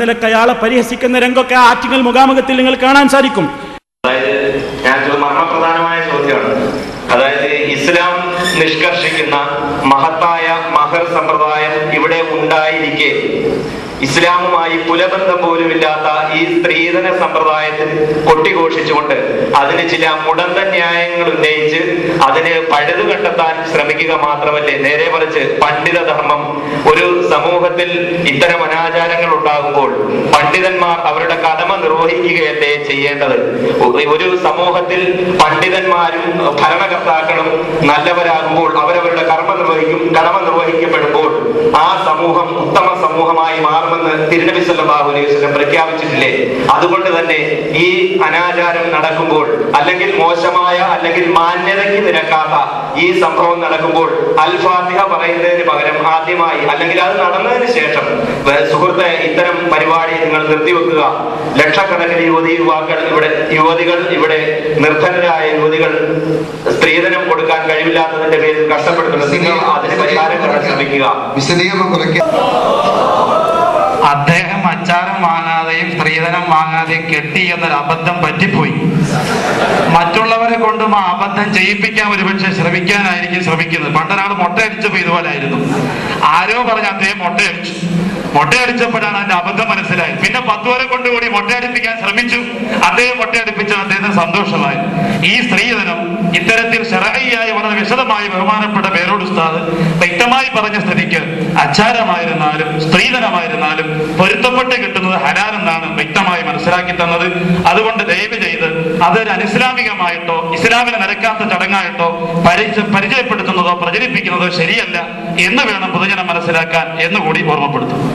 നിലയ്ക്ക് അയാളെ പരിഹസിക്കുന്ന രംഗമൊക്കെ ആറ്റിങ്ങൽ മുഖാമുഖത്തിൽ നിങ്ങൾ കാണാൻ സാധിക്കും. അതായത് മർമ്മപ്രധാനമായ ചോദ്യമാണ്. അതായത് ഇസ്ലാം നിഷ്കർഷിക്കുന്ന മഹത്തായ മഹർ സമ്പ്രദായം ഇവിടെ ഉണ്ടായിരിക്കെ. ഇസ്ലാമുമായി കുലബന്ധം പോലുമില്ലാത്ത ഈ സ്ത്രീധന സമ്പ്രദായത്തിൽ കൊട്ടിഘോഷിച്ചുകൊണ്ട് അതിന് ചില മുടന്ത ന്യായങ്ങൾ ഉന്നയിച്ച് അതിന് പഴുതു കണ്ടെത്താൻ ശ്രമിക്കുക മാത്രമല്ലേ? നേരെ മറിച്ച് പണ്ഡിത ധർമ്മം ഒരു സമൂഹത്തിൽ ഇത്തരം അനാചാരങ്ങൾ ഉണ്ടാകുമ്പോൾ പണ്ഡിതന്മാർ അവരുടെ കടമ നിർവഹിക്കുകയല്ലേ ചെയ്യേണ്ടത്? ഒരു സമൂഹത്തിൽ പണ്ഡിതന്മാരും ഭരണകർത്താക്കളും നല്ലവരാകുമ്പോൾ അവരവരുടെ കർമ്മ നിർവഹിക്കും കടമ നിർവഹിക്കപ്പെടുമ്പോൾ ആ സമൂഹം ഉത്തമ സമൂഹമായി മാറുമെന്ന് തിരുനബി സല്ലല്ലാഹു അലൈഹി പ്രഖ്യാപിച്ചിട്ടില്ലേ? അതുകൊണ്ട് തന്നെ ഈ അനാചാരം നടക്കുമ്പോൾ അല്ലെങ്കിൽ മോശമായ അല്ലെങ്കിൽ മാന്യതയ്ക്ക് നിരക്കാത്ത ഈ സംഭവം നടക്കുമ്പോൾ അൽ ഫാത്തിഹ പറയുന്നതിന് പകരം ആദ്യമായി അല്ലെങ്കിൽ അത് നടന്നതിന് ശേഷം സുഹൃത്തെ ഇത്തരം പരിപാടി നിങ്ങൾ നിർത്തിവെക്കുക. ലക്ഷക്കണക്കിന് യുവതി യുവാക്കൾ ഇവിടെ യുവതികൾ ഇവിടെ നിർധനരായ യുവതികൾ സ്ത്രീധനം കൊടുക്കാൻ കഴിവില്ലാത്തതിന്റെ പേരിൽ കഷ്ടപ്പെടുന്നുണ്ട് നിങ്ങൾ അതിന് പരിഹാരം കാണാൻ ശ്രമിക്കുക. വിശദീകരണം അദ്ദേഹം അച്ചാരം വാങ്ങാതെയും സ്ത്രീധനം വാങ്ങാതെയും കെട്ടി എന്നൊരു അബദ്ധം പറ്റിപ്പോയി. മറ്റുള്ളവരെ കൊണ്ടും അബദ്ധം ചെയ്യിപ്പിക്കാൻ ഒരുപക്ഷെ ശ്രമിക്കാനായിരിക്കും ശ്രമിക്കുന്നത്. പണ്ടൊരാൾ മുട്ടയടിച്ചപ്പോ ഇതുപോലായിരുന്നു. ആരോ പറഞ്ഞ അദ്ദേഹം മുട്ടയടിച്ചു മുട്ടയടിച്ചപ്പോഴാണ് അതിന്റെ അബദ്ധം മനസ്സിലായത്. പിന്നെ പത്തുവരെ കൊണ്ടുകൂടി മുട്ടയടിപ്പിക്കാൻ ശ്രമിച്ചു. അദ്ദേഹം മുട്ടയടിപ്പിച്ച അദ്ദേഹത്തിന് സന്തോഷമായി. ഈ സ്ത്രീധനം ഇത്തരത്തിൽ വളരെ വിശദമായി ബഹുമാനപ്പെട്ട പേരോട് ഉസ്താദ് വ്യക്തമായി പറഞ്ഞ സ്ഥിതിക്ക് അച്ചാരമായിരുന്നാലും സ്ത്രീധനമായിരുന്നാലും പൊരുത്തപ്പെട്ട് കിട്ടുന്നത് ഹലാലെന്നാണ് വ്യക്തമായി മനസ്സിലാക്കി തന്നത്. അതുകൊണ്ട് ദയവ് ചെയ്ത് അതൊരു അനിസ്ലാമികമായിട്ടോ ഇസ്ലാമിനെ നിരക്കാത്ത ചടങ്ങായിട്ടോ പരിച പരിചയപ്പെടുത്തുന്നതോ പ്രചരിപ്പിക്കുന്നതോ ശരിയല്ല എന്ന് വേണം പൊതുജനം മനസ്സിലാക്കാൻ എന്നുകൂടി ഓർമ്മപ്പെടുത്തുന്നു.